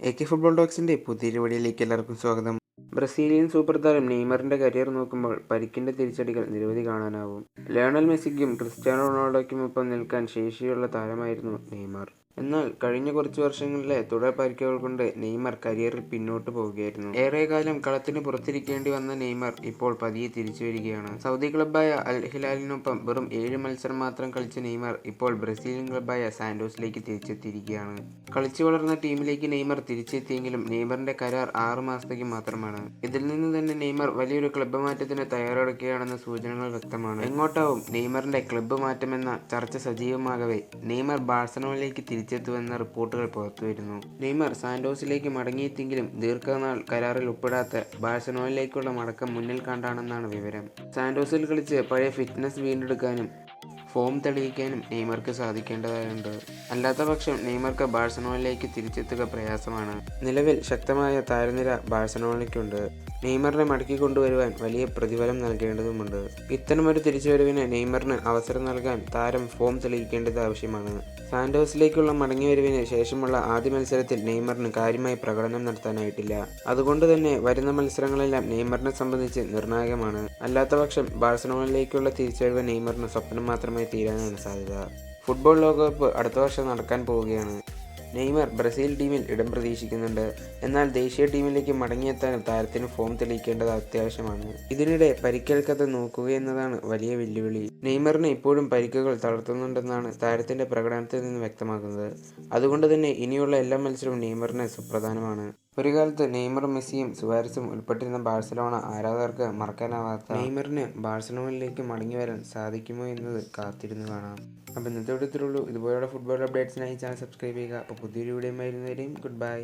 A K football ടോക്സിന്റെ പുതിയൊരു വീഡിയോയിലേക്ക് എല്ലാവർക്കും സ്വാഗതം. ബ്രസീലിയൻ സൂപ്പർ താരം നെയ്മറിന്റെ കരിയർ നോക്കുമ്പോൾ പരിക്കിന്റെ തിരിച്ചടികൾ നിരവധി കാണാനാവും. ലയണൽ മെസ്സിക്കും ക്രിസ്ത്യാനോ റൊണാൾഡോയ്ക്കുമൊപ്പം നിൽക്കാൻ ശേഷിയുള്ള താരമായിരുന്നു നെയ്മർ. എന്നാൽ കഴിഞ്ഞ കുറച്ച് വർഷങ്ങളിലെ തുടർ പരിക്കുകൾ കൊണ്ട് നെയ്മർ കരിയറിൽ പിന്നോട്ട് പോവുകയായിരുന്നു ഏറെക്കാലം കളത്തിന് പുറത്തിരിക്കേണ്ടി വന്ന നെയ്മർ ഇപ്പോൾ പതിയെ തിരിച്ചു വരികയാണ്. സൗദി ക്ലബ്ബായ അൽ ഹിലാലിനൊപ്പം വെറും ഏഴ് മത്സരം മാത്രം കളിച്ച നെയ്മർ ഇപ്പോൾ ബ്രസീലിയൻ ക്ലബ്ബായ സാന്റോസിലേക്ക് തിരിച്ചെത്തിയിരിക്കുകയാണ്. കളിച്ചു വളർന്ന ടീമിലേക്ക് നെയ്മർ തിരിച്ചെത്തിയെങ്കിലും നെയ്മറിന്റെ കരാർ ആറു മാസത്തേക്ക് മാത്രമാണ്. ഇതിൽ നിന്ന് തന്നെ നെയ്മർ വലിയൊരു ക്ലബ്ബ് മാറ്റത്തിന് തയ്യാറെടുക്കുകയാണെന്ന സൂചനകൾ വ്യക്തമാണ്. എങ്ങോട്ടാവും നെയ്മറിന്റെ ക്ലബ്ബ് മാറ്റമെന്ന ചർച്ച സജീവമാകവേ നെയ്മർ ബാഴ്സലോണയിലേക്ക് തിരിച്ചെത്തുമെന്ന റിപ്പോർട്ടുകൾ പുറത്തുവരുന്നു നെയ്മർ സാന്റോസിലേക്ക് മടങ്ങിയെത്തിയെങ്കിലും ദീർഘനാൾ കരാറിൽ ഒപ്പിടാത്ത ബാഴ്സലോണയിലേക്കുള്ള മടക്കം മുന്നിൽ കണ്ടാണെന്നാണ് വിവരം. സാന്റോസിൽ കളിച്ച് പഴയ ഫിറ്റ്നസ് വീണ്ടെടുക്കാനും ഫോം തെളിയിക്കാനും നെയ്മർക്ക് സാധിക്കേണ്ടതായുണ്ട്. അല്ലാത്ത പക്ഷം നെയ്മർക്ക് ബാഴ്സലോണയിലേക്ക് തിരിച്ചെത്തുക പ്രയാസമാണ്. നിലവിൽ ശക്തമായ താരനിര ബാഴ്സലോണയ്ക്കുണ്ട്. നെയ്മറിനെ മടക്കി കൊണ്ടുവരുവാൻ വലിയ പ്രതിഫലം നൽകേണ്ടതുമുണ്ട്. ഇത്തരമൊരു തിരിച്ചുവരവിന് നെയ്മറിന് അവസരം നൽകാൻ താരം ഫോം തെളിയിക്കേണ്ടത് ആവശ്യമാണ്. സാന്റോസിലേക്കുള്ള മടങ്ങിവരവിന് ശേഷമുള്ള ആദ്യ മത്സരത്തിൽ നെയ്മറിന് കാര്യമായി പ്രകടനം നടത്താനായിട്ടില്ല. അതുകൊണ്ട് തന്നെ വരുന്ന മത്സരങ്ങളെല്ലാം നെയ്മറിനെ സംബന്ധിച്ച് നിർണായകമാണ്. അല്ലാത്തപക്ഷം ബാഴ്സലോണയിലേക്കുള്ള തിരിച്ചുവരവ് നെയ്മറിന് സ്വപ്നം മാത്രമായി തീരാനാണ് സാധ്യത. ഫുട്ബോൾ ലോകകപ്പ് അടുത്ത വർഷം നടക്കാൻ പോവുകയാണ്. നെയ്മർ ബ്രസീൽ ടീമിൽ ഇടം പ്രതീക്ഷിക്കുന്നുണ്ട്. എന്നാൽ ദേശീയ ടീമിലേക്ക് മടങ്ങിയെത്താൻ താരത്തിന് ഫോം തെളിയിക്കേണ്ടത് അത്യാവശ്യമാണ്. ഇതിനിടെ പരിക്കേൽക്കാതെ നോക്കുകയെന്നതാണ് വലിയ വെല്ലുവിളി. നെയ്മറിന് ഇപ്പോഴും പരിക്കുകൾ തളർത്തുന്നുണ്ടെന്നാണ് താരത്തിന്റെ പ്രകടനത്തിൽ നിന്ന് വ്യക്തമാക്കുന്നത്. അതുകൊണ്ട് തന്നെ ഇനിയുള്ള എല്ലാ മത്സരവും നെയ്മറിന് സുപ്രധാനമാണ്. ഒരു കാലത്ത് നെയ്മറും മെസ്സിയും സുവാരസും ഉൾപ്പെട്ടിരുന്ന ബാഴ്സലോണ ആരാധകർക്ക് മറക്കാനാവാത്ത നെയ്മറിന് ബാഴ്സലോണയിലേക്ക് മടങ്ങി വരാൻ സാധിക്കുമോ എന്നത് കാത്തിരുന്നു കാണാം. അപ്പോൾ ഇന്നത്തെ ഇത്രയുള്ളൂ ഇതുപോലുള്ള ഫുട്ബോൾ അപ്ഡേറ്റ്സിനായി ചാനൽ സബ്സ്ക്രൈബ് ചെയ്യുക. അപ്പോൾ പുതിയൊരു വീഡിയോ വരുന്നവരെയും ഗുഡ് ബൈ